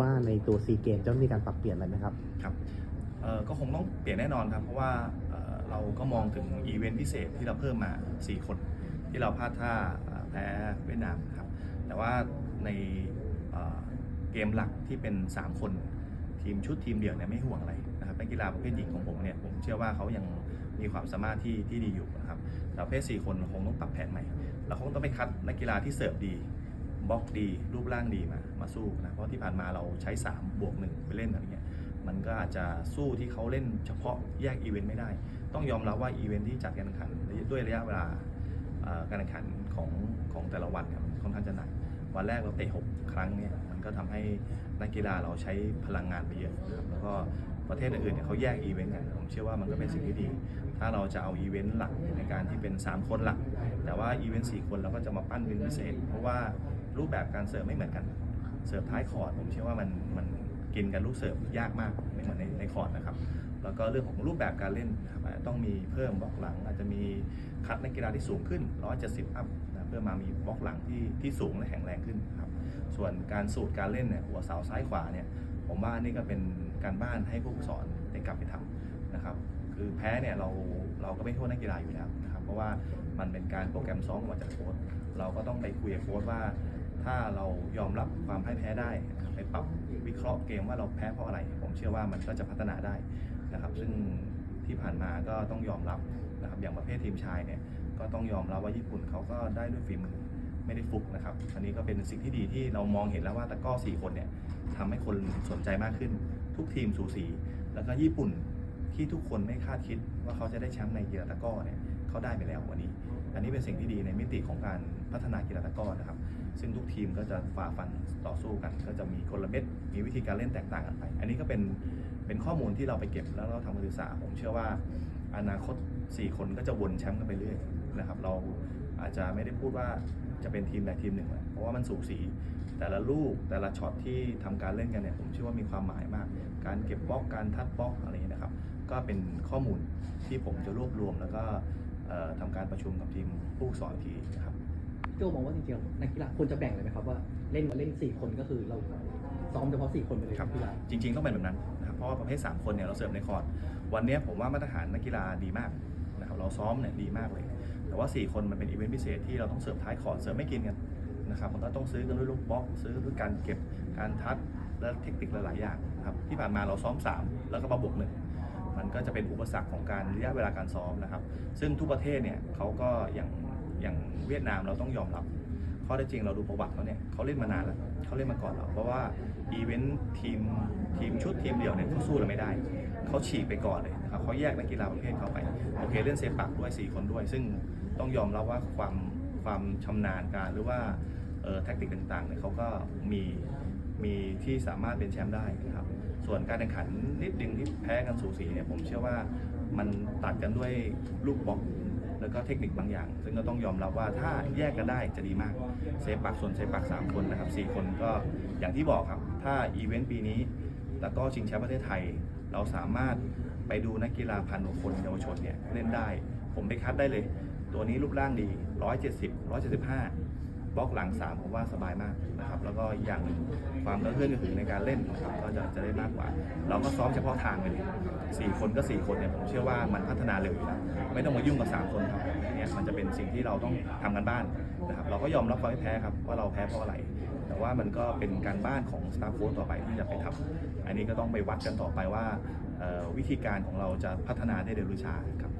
ว่าในตัวซีเกมจะมีการปรับเปลี่ยนอะไรไหมครับครับก็คงต้องเปลี่ยนแน่นอนครับ เพราะว่าเเราก็มองถึงอีเวนต์พิเศษที่เราเพิ่มมา 4 คน ที่เราพลาดท่าแพ้เวียดนามครับ แต่ว่าในเเกมหลักที่เป็น 3 คนทีมชุดทีมเดี่ยวเนี่ยไม่ห่วงอะไรนะครับนักกีฬาประเภทหญิงของผมเนี่ยผมเชื่อว่าเขายังมีความสามารถที่ที่ดีอยู่นะครับแต่ประเภท 4 คนคงต้องปรับแผนใหม่ เราคงต้องไปคัดนักกีฬาที่เสิร์ฟดี บล็อกดีรูปร่างดีมามาสู้นะเพราะที่ผ่านมาเราใช้ 3 บวก1ไปเล่นอะไรเงี้ยมันก็อาจจะสู้ที่เขาเล่นเฉพาะแยกอีเวนต์ไม่ได้ ต้องยอมรับว่าอีเวนต์ที่จัดการแข่งขันด้วยระยะเวลาการแข่งขันของของแต่ละวันเนี่ยมันค่อนข้างจะหนักวันแรกเราเตะ6ครั้งเนี่ยมันก็ทำให้นักกีฬาเราใช้พลังงานไปเยอะครับแล้วก็ประเทศอื่นเนี่ยเขาแยกอีเวนต์กันผมเชื่อว่ามันก็เป็นสิ่งที่ดี ถ้าเราจะเอาอีเวนต์หลักในการที่เป็น 3 คนหลัก แต่ว่าอีเวนต์4คนเราก็จะมาปั้นเป็นพิเศษ เพราะว่า รูปแบบการเสิร์ฟไม่เหมือนกัน เสิร์ฟท้ายคอร์ดผมเชื่อว่ามันมันกินกันลูกเสิร์ฟยากมากไม่เหมือนในในคอร์ดนะครับ แล้วก็เรื่องของรูปแบบการเล่นนะครับต้องมีเพิ่มบล็อกหลัง อาจจะมีคัดนักกีฬาที่สูงขึ้น 170 อัพนะเพื่อมามีบล็อกหลังที่ที่สูงและแข็งแรงขึ้นครับ ส่วนการสูตรการเล่นเนี่ยหัวเสาซ้ายขวาเนี่ยผมว่านี่ก็เป็นการบ้านให้ผู้ฝึกสอนได้กลับไปทำนะครับ คือแพ้เนี่ยเราเราก็ไม่โทษนักกีฬาอยู่แล้วนะครับ เพราะว่ามันเป็นการโปรแกรมซ้อมมาจากโค้ชเราก็ต้องไปคุยกับโค้ชว่า ถ้าเรายอมรับความพ่ายแพ้ได้ไปปรับวิเคราะห์เกมว่าเราแพ้เพราะอะไร ผมเชื่อว่ามันก็จะพัฒนาได้นะครับ ซึ่งที่ผ่านมาก็ต้องยอมรับนะครับอย่างประเภททีมชายเนี่ยก็ต้องยอมรับว่าญี่ปุ่นเขาก็ได้ด้วยฝีมือไม่ได้ฟุกนะครับ อันนี้ก็เป็นสิ่งที่ดีที่เรามองเห็นแล้วว่าตะก้อสี่คนเนี่ยทำให้คนสนใจมากขึ้น ทุกทีมสูสี แล้วก็ญี่ปุ่นที่ทุกคนไม่คาดคิดว่าเขาจะได้แชมป์ในกีฬาตะก้อเนี่ย เขาได้ไปแล้ววันนี้ อันนี้เป็นสิ่งที่ดีในมิติของการพัฒนากีฬาตะกร้อนะครับ ซึ่งทุกทีมก็จะฝ่าฟันต่อสู้กัน ก็จะมีกลเม็ดมีวิธีการเล่นแตกต่างกันไป อันนี้ก็เป็นเป็นข้อมูลที่เราไปเก็บแล้วเราทำการศึกษา ผมเชื่อว่าอนาคต 4 คนก็จะวนแชมป์กันไปเรื่อยนะครับ เราอาจจะไม่ได้พูดว่าจะเป็นทีมใดทีมหนึ่งนะเพราะว่ามันสูสีแต่ละลูกแต่ละช็อตที่ทำการเล่นกันเนี่ยผมเชื่อว่ามีความหมายมาก การเก็บบล็อกการทัดบล็อกอะไรอย่างนี้ยนะครับ ก็เป็นข้อมูลที่ผมจะรวบรวมแล้วก็เอ่อ ทำการประชุมกับทีมผู้ฝึกสอนอีกทีนะครับโจมองว่าจริงๆนักกีฬาควรจะแบ่งเลยไหมครับว่าเล่นเล่นสี่คนก็คือเราซ้อมเฉพาะสี่คนไปเลยครับนักกีฬาจริง ๆ ต้องเป็นแบบนั้นนะครับเพราะว่าประเภท 3 คนเนี่ยเราเสิร์ฟในคอร์ดวันเนี้ยผมว่ามาตรฐานนักกีฬาดีมากนะครับเราซ้อมเนี่ยดีมากเลย แต่ว่า 4 คนมันเป็นอีเวนต์พิเศษที่เราต้องเสิร์ฟท้ายคอร์ดเสิร์ฟไม่กินกันนะครับมันก็ต้องซื้อกันด้วยลูกบล็อกซื้อด้วยการเก็บการทัดและเทคนิคหลายๆอย่างนะครับที่ผ่านมาเราซ้อม 3 แล้วก็มาบวกหนึ่ง มันก็จะเป็นอุปสรรคของการระยะเวลาการซ้อมนะครับ ซึ่งทุกประเทศเนี่ยเขาก็อย่างอย่างเวียดนามเราต้องยอมรับข้อเท็จริงเราดูประวัติเขาเนี่ยเขาเล่นมานานแล้วเขาเล่นมาก่อนเราเพราะว่าอีเวนต์ทีมทีมชุดทีมเดี่ยวเนี่ยเขาสู้เราไม่ได้เขาฉีกไปก่อนเลยนะครับเขาแยกนักกีฬาประเภทเขาไปโอเคเล่นเซปักด้วย 4 คนด้วย ซึ่งต้องยอมรับว่าความความชำนาญการหรือว่าเอ่อแทคติกต่างๆเนี่ยเขาก็มี มีที่สามารถเป็นแชมป์ได้นะครับ ส่วนการแข่งขันนิดนึงที่แพ้กันสูสีเนี่ยผมเชื่อว่ามันตัดกันด้วยลูกบล็อกแล้วก็เทคนิคบางอย่าง ซึ่งก็ต้องยอมรับว่าถ้าแยกกันได้จะดีมาก เซฟปักส่วนเซฟปัก3คนนะครับ4คนก็อย่างที่บอกครับ ถ้าอีเวนต์ปีนี้ แล้วก็ชิงแชมป์ประเทศไทย เราสามารถไปดูนักกีฬาพันกว่าคนเยาวชนเนี่ยเล่นได้ ผมไปคัดได้เลย ตัวนี้รูปร่างดี 170 175 บล็อกหลัง3ผมว่าสบายมากนะครับแล้วก็อย่างหนึ่งความกระเพื่อนกระหึ่งในการเล่นนะครับก็จะจะได้มากกว่า เราก็ซ้อมเฉพาะทางไปเลยสี่คนก็สี่คนเนี่ยผมเชื่อว่ามันพัฒนาเร็วอยู่แล้วไม่ต้องมายุ่งกับ 3 คนครับเนี่ยมันจะเป็นสิ่งที่เราต้องทำกันบ้านนะครับเราก็ยอมรับความแพ้ครับว่าเราแพ้เพราะอะไร แต่ว่ามันก็เป็นการบ้านของสตาฟโค้ชต่อไปที่จะไปทำอันนี้ก็ต้องไปวัดกันต่อไปว่าวิธีการของเราจะพัฒนาได้เร็วหรือช้าครับ